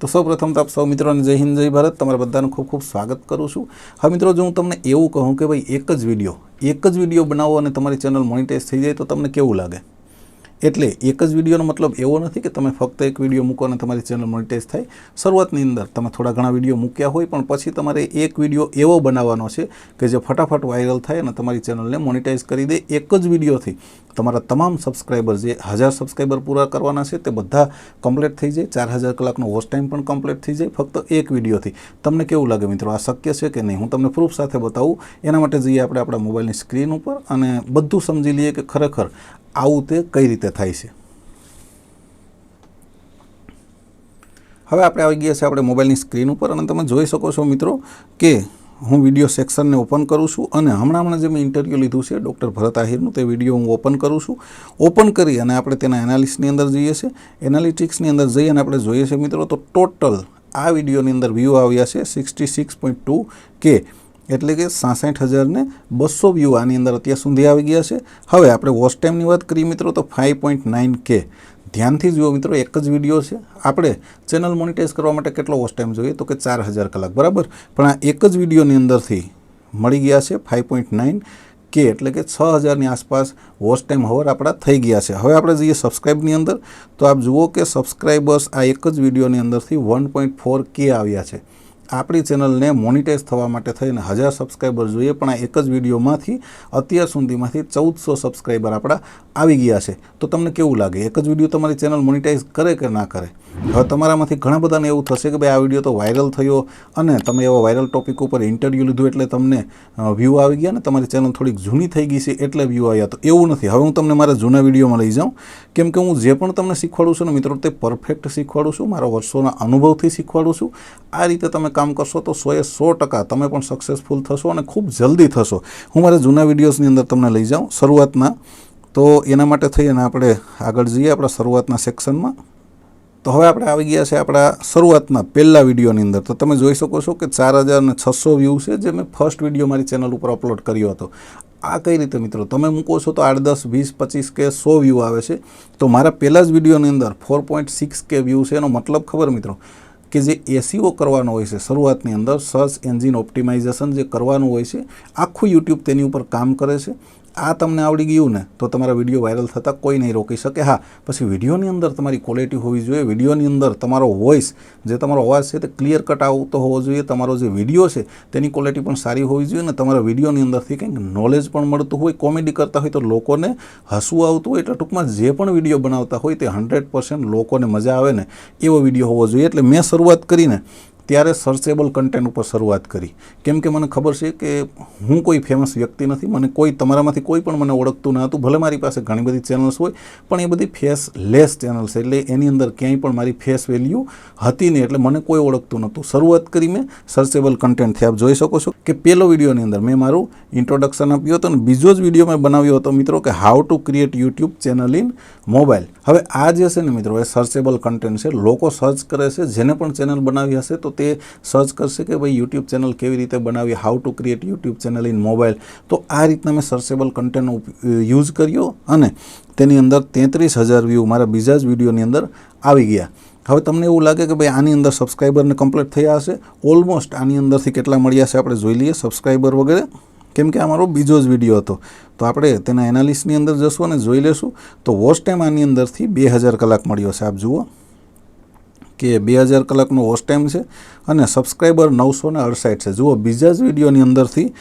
તો સૌપ્રથમ તો આપ સૌ મિત્રોને જય હિન્દ, જય ભારત. તમારા બધાનું ખૂબ ખૂબ સ્વાગત કરું છું. હવે મિત્રો, જો હું તમને એવું કહું કે ભાઈ એક જ વીડિયો, એક જ વીડિયો બનાવો અને તમારી ચેનલ મોનિટાઈઝ થઈ જાય તો તમને કેવું લાગે? એટલે એક જ વિડીયોનો મતલબ એવો નથી કે તમે ફક્ત એક વીડિયો મૂકો અને તમારી ચેનલ મોનિટાઈઝ થાય. શરૂઆતની અંદર તમે થોડા ઘણા વીડિયો મૂક્યા હોય, પણ પછી તમારે એક વીડિયો એવો બનાવવાનો છે કે જે ફટાફટ વાયરલ થાય અને તમારી ચેનલને મોનિટાઈઝ કરી દે એક જ વિડીયોથી. તમારા તમામ સબસ્ક્રાઈબર જે હજાર સબસ્ક્રાઈબર પૂરા કરવાના છે, તે બધા કમ્પ્લીટ થઈ જાય. ચાર હજાર કલાકનો વોચ ટાઈમ પણ કમ્પ્લીટ થઈ જાય ફક્ત એક વિડીયોથી. તમને કેવું લાગે મિત્રો? આ શક્ય છે કે નહીં? હું તમને પ્રૂફ સાથે બતાવું. એના માટે જઈએ આપણે આપણા મોબાઈલની સ્ક્રીન ઉપર અને બધું સમજી લઈએ કે ખરેખર આવું તે કઈ રીતે થાય છે. હવે આપણે આવી ગયા છે આપણે મોબાઈલની સ્ક્રીન ઉપર અને તમે જોઈ શકો છો મિત્રો કે હું વીડિયો સેક્શનને ઓપન કરું છું અને હમણાં હમણાં જે મેં ઇન્ટરવ્યૂ લીધું છે ડૉક્ટર ભરત આહિરનું, તે વીડિયો હું ઓપન કરું છું. ઓપન કરી અને આપણે તેના એનાલિસ્ટની અંદર જઈએ છીએ. એનાલિટિક્સની અંદર જઈ અને આપણે જોઈએ છીએ મિત્રો તો ટોટલ આ વિડીયોની અંદર વ્યૂ આવ્યા છે સિક્સટી સિક્સ પોઈન્ટ ટુ કે એટલે કે સાસઠ હજારને બસો વ્યૂ આની અંદર અત્યાર સુધી આવી ગયા છે. હવે આપણે વોચ ટાઈમની વાત કરીએ મિત્રો તો ફાઇવ પોઈન્ટ નાઇન કે ધ્યાનથી જુઓ મિત્રો, એક જ વીડિયો છે. આપણે ચેનલ મોનિટાઇઝ કરવા માટે કેટલો વોચ ટાઈમ જોઈએ? તો કે ચાર હજાર કલાક, બરાબર? પણ આ એક જ વિડીયોની અંદરથી મળી ગયા છે ફાઇવ પોઈન્ટ નાઇન કે એટલે કે છ હજારની આસપાસ વોચ ટાઈમ હવર આપણા થઈ ગયા છે. હવે આપણે જઈએ સબસ્ક્રાઈબની અંદર. તો આપ જુઓ કે સબસ્ક્રાઈબર્સ આ એક જ વિડીયોની અંદરથી વન પોઈન્ટ ફોર કે આવ્યા છે. આપણી ચેનલને મોનિટાઈઝ થવા માટે થઈને હજાર સબસ્ક્રાઈબર જોઈએ, પણ આ એક જ વિડીયોમાંથી અત્યાર સુધીમાંથી ચૌદસો સબસ્ક્રાઈબર આપણા આવી ગયા છે. તો તમને કેવું લાગે? એક જ વીડિયો તમારી ચેનલ મોનિટાઈઝ કરે કે ના કરે? હવે તમારામાંથી ઘણા બધાને એવું થશે કે ભાઈ આ વીડિયો તો વાયરલ થયો અને તમે એવા વાયરલ ટોપિક ઉપર ઇન્ટરવ્યૂ લીધું એટલે તમને વ્યૂ આવી ગયા ને તમારી ચેનલ થોડીક જૂની થઈ ગઈ છે એટલે વ્યૂ આવ્યા. તો એવું નથી. હવે હું તમને મારા જૂના વિડીયોમાં લઈ જાઉં. કેમ કે હું જે પણ તમને શીખવાડું છું ને મિત્રો, તે પરફેક્ટ શીખવાડું છું. મારા વર્ષોના અનુભવથી શીખવાડું છું. આ રીતે તમે કામ કરશો તો સોએ સો ટકા તમે પણ સક્સેસફુલ થશો અને ખૂબ જલ્દી થશો. હું મારા જૂના વિડીયોઝની અંદર તમને લઈ જાઉં. શરૂઆતના, તો એના માટે થઈ અને આપણે આગળ જઈએ આપણા શરૂઆતના સેક્શનમાં તો હવે આપણે આવી ગયા છે આપણા શરૂઆતમાં પહેલા વિડીયોની અંદર. તો તમે જોઈ શકો છો કે ચાર હજાર છસો વ્યૂ છે જે મેં ફર્સ્ટ વીડિયો મારી ચેનલ ઉપર અપલોડ કર્યો હતો. આ કઈ રીતે મિત્રો? તમે મૂકો છો તો આઠ, દસ, વીસ, પચીસ કે સો વ્યૂ આવે છે. તો મારા પહેલાં જ વિડીયોની અંદર four point six K view છે એનો મતલબ ખબર મિત્રો? કે જે એસીઓ કરવાનો હોય છે શરૂઆતની અંદર સર્ચ એન્જિન ઓપ્ટિમાઇઝેશન જે કરવાનું હોય છે, આખું યુટ્યુબ તેની ઉપર કામ કરે છે. આ તમને આવડી ગયું ને, તો તમારા વીડિયો વાયરલ થતાં કોઈ નહીં રોકી શકે. હા, પછી વિડીયોની અંદર તમારી ક્વોલિટી હોવી જોઈએ. વિડીયોની અંદર તમારો વોઇસ જે તમારો અવાજ છે તે ક્લિયર કટ આવતો હોવો જોઈએ. તમારો જે વીડિયો છે તેની ક્વોલિટી પણ સારી હોવી જોઈએ ને તમારા વિડીયોની અંદરથી કંઈક નોલેજ પણ મળતું હોય કોમેડી કરતા હોય તો લોકોને હસવું આવતું હોય. એટલે ટૂંકમાં જે પણ વીડિયો બનાવતા હોય તે હંડ્રેડ લોકોને મજા આવે ને એવો વીડિયો હોવો જોઈએ. એટલે મેં શરૂઆત કરીને ત્યારે સર્ચેબલ કન્ટેન્ટ ઉપર શરૂઆત કરી. કેમ કે મને ખબર છે કે હું કોઈ ફેમસ વ્યક્તિ નથી, મને કોઈ તમારામાંથી કોઈ પણ મને ઓળખતું ન હતું, ભલે મારી પાસે ઘણી બધી ચેનલ્સ હોય, પણ એ બધી ફેસ લેસ ચેનલ્સ એટલે એની અંદર ક્યાંય પણ મારી ફેસ વેલ્યુ હતી નહીં, એટલે મને કોઈ ઓળખતું નહોતું. શરૂઆત કરી મેં સર્ચેબલ કન્ટેન્ટથી આપ જોઈ શકો છો કે પહેલો વિડીયોની અંદર મેં મારું ઇન્ટ્રોડક્શન આપ્યું હતું અને બીજો જ વીડિયો મેં બનાવ્યો હતો મિત્રો કે how to create YouTube channel in mobile હવે આ જે છે ને મિત્રો, એ સર્ચેબલ કન્ટેન્ટ છે. લોકો સર્ચ કરે છે, જેને પણ ચેનલ બનાવી હશે તો તે સર્ચ કરશે કે ભાઈ યુટ્યુબ ચેનલ કેવી રીતે બનાવી how to create YouTube channel in mobile તો આ રીતના મેં સર્ચેબલ કન્ટેન્ટનો યુઝ કર્યો અને તેની અંદર તેત્રીસ હજાર વ્યૂ મારા બીજા જ વિડીયોની અંદર આવી ગયા. હવે તમને એવું લાગે કે ભાઈ આની અંદર સબસ્ક્રાઈબરને કમ્પ્લીટ થયા હશે? ઓલમોસ્ટ આની અંદરથી કેટલા મળ્યા છે આપણે જોઈ લઈએ સબસ્ક્રાઈબર વગેરે. કેમ કે આ મારો બીજો જ વીડિયો હતો. તો આપણે તેના એનાલિસ્ટની અંદર જશું અને જોઈ લેશું. તો વોચ ટાઈમ આની અંદરથી બે હજાર કલાક મળ્યો છે આપ જુઓ. કે બે હજાર કલાકનો વોચ ટાઈમ છે અને સબસ્ક્રાઈબર નવસો ને અડસાઠ છે. જુઓ, બીજા જ વિડીયોની અંદરથી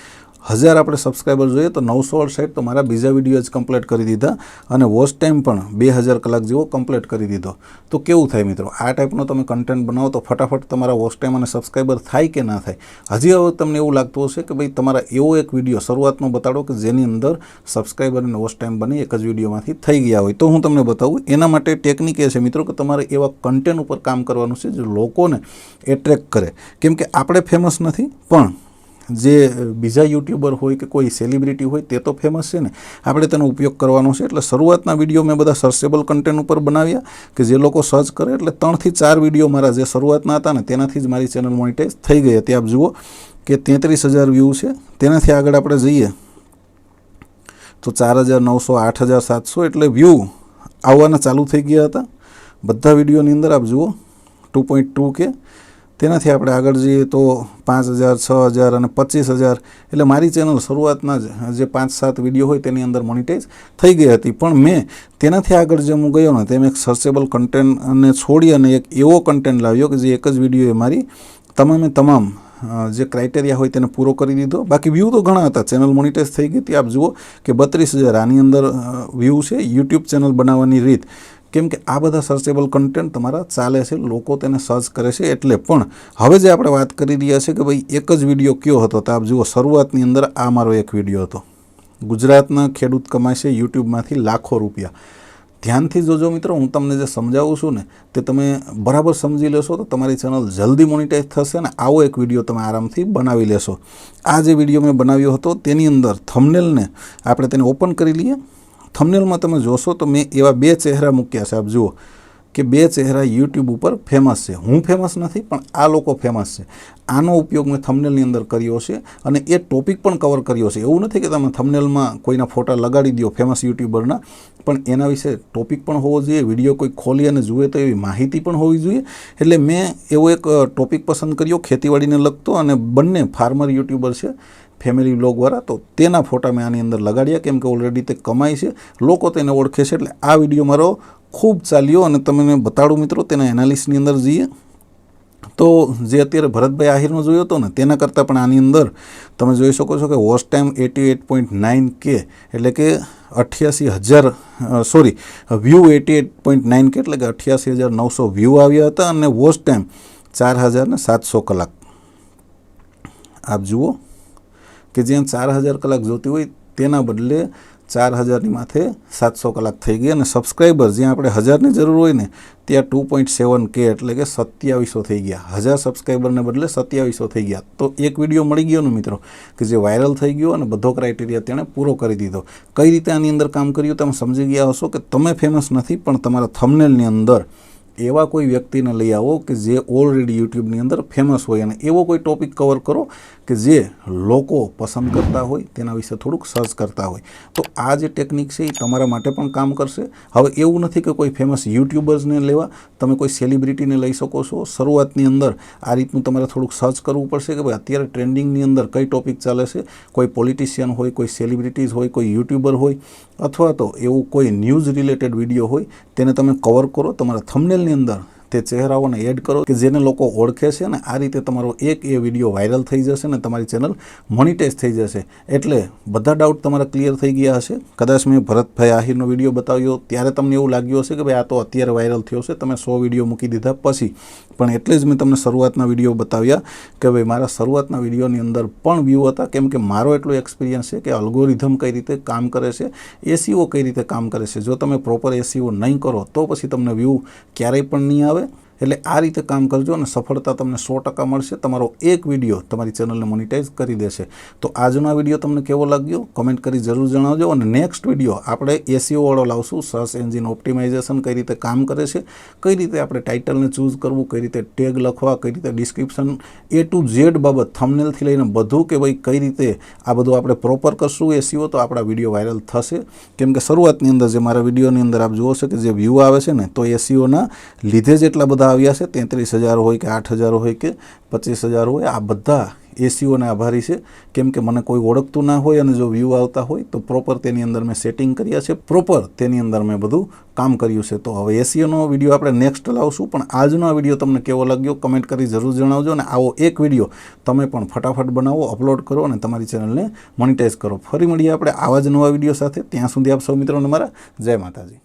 હજાર આપણે સબસ્ક્રાઈબર જોઈએ તો નવસો અડસાઠ તો મારા બીજા વીડિયો જ કમ્પ્લીટ કરી દીધા અને વોચ ટાઈમ પણ બે હજાર કલાક જેવો કમ્પ્લીટ કરી દીધો. તો કેવું થાય મિત્રો? આ ટાઈપનો તમે કન્ટેન્ટ બનાવો તો ફટાફટ તમારા વોચ ટાઈમ અને સબસ્ક્રાઈબર થાય કે ના થાય? હજી હવે તમને એવું લાગતું હશે કે ભાઈ તમારા એવો એક વીડિયો શરૂઆતનો બતાડો કે જેની અંદર સબસ્ક્રાઈબર અને વોચ ટાઈમ બની એક જ વિડીયોમાંથી થઈ ગયા હોય. તો હું તમને બતાવું, એના માટે ટેકનિક એ છે મિત્રો કે તમારે એવા કન્ટેન્ટ ઉપર કામ કરવાનું છે જે લોકોને એટ્રેક્ટ કરે. કેમ કે આપણે ફેમસ નથી, પણ જે બીજા યુટ્યુબર હોય કે કોઈ સેલિબ્રિટી હોય તે તો ફેમસ છે ને. આપણે તેનો ઉપયોગ કરવાનો છે. એટલે શરૂઆતના વીડિયો મેં બધા સર્ચેબલ કન્ટેન્ટ ઉપર બનાવ્યા કે જે લોકો સર્ચ કરે. એટલે ત્રણથી ચાર વીડિયો મારા જે શરૂઆતના હતા ને, તેનાથી જ મારી ચેનલ મોનિટાઈઝ થઈ ગઈ હતી. આપ જુઓ કે તેત્રીસ હજાર વ્યૂ છે. તેનાથી આગળ આપણે જઈએ તો ચાર હજાર નવસો, આઠ હજાર સાતસો એટલે વ્યૂ આવવાના ચાલુ થઈ ગયા હતા. બધા વિડીયોની અંદર આપ જુઓ, ટુ પોઈન્ટ ટુ કે તેનાથી આપણે આગળ જઈએ તો પાંચ હજાર, છ હજાર અને પચીસ હજાર. એટલે મારી ચેનલ શરૂઆતના જ, જે પાંચ સાત વીડિયો હોય તેની અંદર મોનિટાઈઝ થઈ ગઈ હતી. પણ મેં તેનાથી આગળ જે હું ગયો ને, તેમ એક સર્ચેબલ કન્ટેન્ટ અને છોડી અને એક એવો કન્ટેન્ટ લાવ્યો કે જે એક જ વિડીયોએ મારી તમામે તમામ જે ક્રાઇટેરિયા હોય તેને પૂરો કરી દીધો. બાકી વ્યૂ તો ઘણા હતા. ચેનલ મોનિટાઈઝ થઈ ગઈ હતી. આપ જુઓ કે બત્રીસ હજાર આની અંદર વ્યૂ છે. યુટ્યુબ ચેનલ બનાવવાની રીત કેમ કે આ બધા સર્ચેબલ કન્ટેન્ટ તમારા ચાલે છે, લોકો તેને સર્ચ કરે છે, એટલે પણ હવે જે આપણે વાત કરી રહ્યા છે કે ભાઈ એક જ વીડિયો કયો હતો, તો આપ જુઓ શરૂઆતની અંદર આ મારો એક વીડિયો હતો. ગુજરાતના ખેડૂત કમાય છે યુટ્યુબમાંથી લાખો રૂપિયા. ધ્યાનથી જોજો મિત્રો, હું તમને જે સમજાવું છું ને, તે તમે બરાબર સમજી લેશો તો તમારી ચેનલ જલ્દી મોનિટાઈઝ થશે ને આવો એક વીડિયો તમે આરામથી બનાવી લેશો. આ જે વીડિયો મેં બનાવ્યો હતો, તેની અંદર થમનેલને આપણે તેને ઓપન કરી લઈએ. થંબનેલમાં તમે જોશો તો મેં એવા બે ચહેરા મૂક્યા છે. આપ જુઓ. કે બે ચહેરા યુટ્યુબ ઉપર ફેમસ છે. હું ફેમસ નથી, પણ આ લોકો ફેમસ છે. આનો ઉપયોગ મેં થંબનેલની અંદર કર્યો છે અને એ ટોપિક પણ કવર કર્યો છે. એવું નથી કે તમે થંબનેલમાં કોઈના ફોટા લગાડી દો ફેમસ યુટ્યુબરના પણ એના વિશે ટોપિક પણ હોવો જોઈએ વીડિયો કોઈ ખોલી અને જુએ તો એવી માહિતી પણ હોવી જોઈએ. એટલે મેં એવો એક ટોપિક પસંદ કર્યો, ખેતીવાડીને લગતો અને બંને ફાર્મર યુટ્યુબર છે ફેમિલી બ્લોગવાળા તો તેના ફોટા મેં આની અંદર લગાડ્યા. કેમ કે ઓલરેડી તે કમાય છે. લોકો તેને ઓળખે છે, એટલે આ વીડિયો મારો ખૂબ ચાલ્યો અને તમને બતાડું મિત્રો, તેના એનાલિસ્ટની અંદર જઈએ. તો જે અત્યારે ભરતભાઈ આહિરનો જોયો હતો ને, તેના કરતાં પણ આની અંદર તમે જોઈ શકો છો કે watch time eighty eight point nine K એટલે કે અઠ્યાસી હજાર sorry view eighty eight point nine K એટલે કે અઠ્યાસી હજાર નવસો વ્યૂ આવ્યા હતા અને વોચ ટાઈમ ચાર હજાર ને સાતસો કલાક. આપ જુઓ કે જ્યાં ચાર હજાર કલાક જોતી હોય તેના બદલે ચાર હજારની માથે સાતસો કલાક થઈ ગઈ અને સબસ્ક્રાઈબર જ્યાં આપણે હજારની જરૂર હોય ને, ત્યાં ટુ પોઈન્ટ સેવન કે એટલે કે સત્યાવીસો થઈ ગયા. હજાર સબસ્ક્રાઈબરને બદલે સત્યાવીસો થઈ ગયા. તો એક વીડિયો મળી ગયો ને મિત્રો, કે જે વાયરલ થઈ ગયો અને બધો ક્રાઇટેરિયા તેણે પૂરો કરી દીધો. કઈ રીતે આની અંદર કામ કર્યું તમે સમજી ગયા હશો કે તમે ફેમસ નથી, પણ તમારા થમનેલની અંદર એવા કોઈ વ્યક્તિને લઈ આવો કે જે ઓલરેડી યુટ્યુબની અંદર ફેમસ હોય અને એવો કોઈ ટોપિક કવર કરો કે જે લોકો પસંદ કરતા હોય તેના વિશે થોડુંક સર્ચ કરતા હોય. તો આ જે ટેકનિક છે એ તમારા માટે પણ કામ કરશે. હવે એવું નથી કે કોઈ ફેમસ યુટ્યુબર્સને લેવા, તમે કોઈ સેલિબ્રિટીને લઈ શકો છો. શરૂઆતની અંદર આ રીતનું તમારે થોડુંક સર્ચ કરવું પડશે કે ભાઈ અત્યારે ટ્રેન્ડિંગની અંદર કઈ ટોપિક ચાલે છે. કોઈ પોલિટિશિયન હોય, કોઈ સેલિબ્રિટીઝ હોય, કોઈ યુટ્યુબર હોય, અથવા તો એવું કોઈ ન્યૂઝ રિલેટેડ વીડિયો હોય, તેને તમે કવર કરો. તમારા થમનેલની અંદર તે ચહેરાઓને એડ કરો કે જેને લોકો ઓળખે છે ને આ રીતે તમારો એક એ વીડિયો વાયરલ થઈ જશે ને તમારી ચેનલ મોનિટાઇઝ થઈ જશે. એટલે બધા ડાઉટ તમારા ક્લિયર થઈ ગયા હશે. કદાચ મેં ભરતભાઈ આહિરનો વીડિયો બતાવ્યો ત્યારે તમને એવું લાગ્યું હશે કે ભાઈ આ તો અત્યારે વાયરલ થયો છે, તમે સો વીડિયો મૂકી દીધા પછી. પણ એટલે જ મેં તમને શરૂઆતના વીડિયો બતાવ્યા કે ભાઈ મારા શરૂઆતના વિડીયોની અંદર પણ વ્યૂ હતા, કેમ કે મારો એટલો એક્સપિરિયન્સ છે કે અલ્ગોરિધમ કઈ રીતે કામ કરે છે એસીઓ કઈ રીતે કામ કરે છે. જો તમે પ્રોપર એસીઓ નહીં કરો, તો પછી તમને વ્યૂ ક્યારેય પણ નહીં આવે. Ah ouais? એટલે આ રીતે કામ કરજો અને સફળતા તમને સો ટકા મળશે. તમારો એક વીડિયો તમારી ચેનલને મોનિટાઈઝ કરી દેશે. તો આજનો આ વીડિયો તમને કેવો લાગ્યો? કમેન્ટ કરી જરૂર જણાવજો અને નેક્સ્ટ વીડિયો આપણે એસીઓવાળો લાવશું. સર્ચ એન્જિન ઓપ્ટિમાઇઝેશન કઈ રીતે કામ કરે છે, કઈ રીતે આપણે ટાઇટલને ચૂઝ કરવું, કઈ રીતે ટેગ લખવા, કઈ રીતે ડિસ્ક્રિપ્શન એ ટુ ઝેડ બાબત થમનેલથી લઈને બધું કે ભાઈ કઈ રીતે આ બધું આપણે પ્રોપર કરશું એસીઓ તો આપણા વીડિયો વાયરલ થશે. કેમ કે શરૂઆતની અંદર જે મારા વિડીયોની અંદર આપ જુઓ છો કે જે વ્યૂ આવે છે ને, તો એસીઓના લીધે જ એટલા બધા આવ્યા છે, તેત્રીસ હજાર હોય કે આઠ હજાર હોય કે પચીસ હજાર હોય, આ બધા એસીઓને આભારી છે. કેમ કે મને કોઈ ઓળખતું ના હોય અને જો વ્યૂ આવતા હોય તો પ્રોપર તેની અંદર મેં સેટિંગ કર્યા છે પ્રોપર તેની અંદર મેં બધું કામ કર્યું છે. તો હવે એસીઓનો વીડિયો આપણે નેક્સ્ટ લાવશું, પણ આજનો આ વીડિયો તમને કેવો લાગ્યો કમેન્ટ કરી જરૂર જણાવજો અને આવો એક વીડિયો તમે પણ ફટાફટ બનાવો અપલોડ કરો અને તમારી ચેનલને મોનિટાઈઝ કરો. ફરી મળીએ આપણે આવા જ નવા વીડિયો સાથે. ત્યાં સુધી આપ સૌ મિત્રોને મારા જય માતાજી.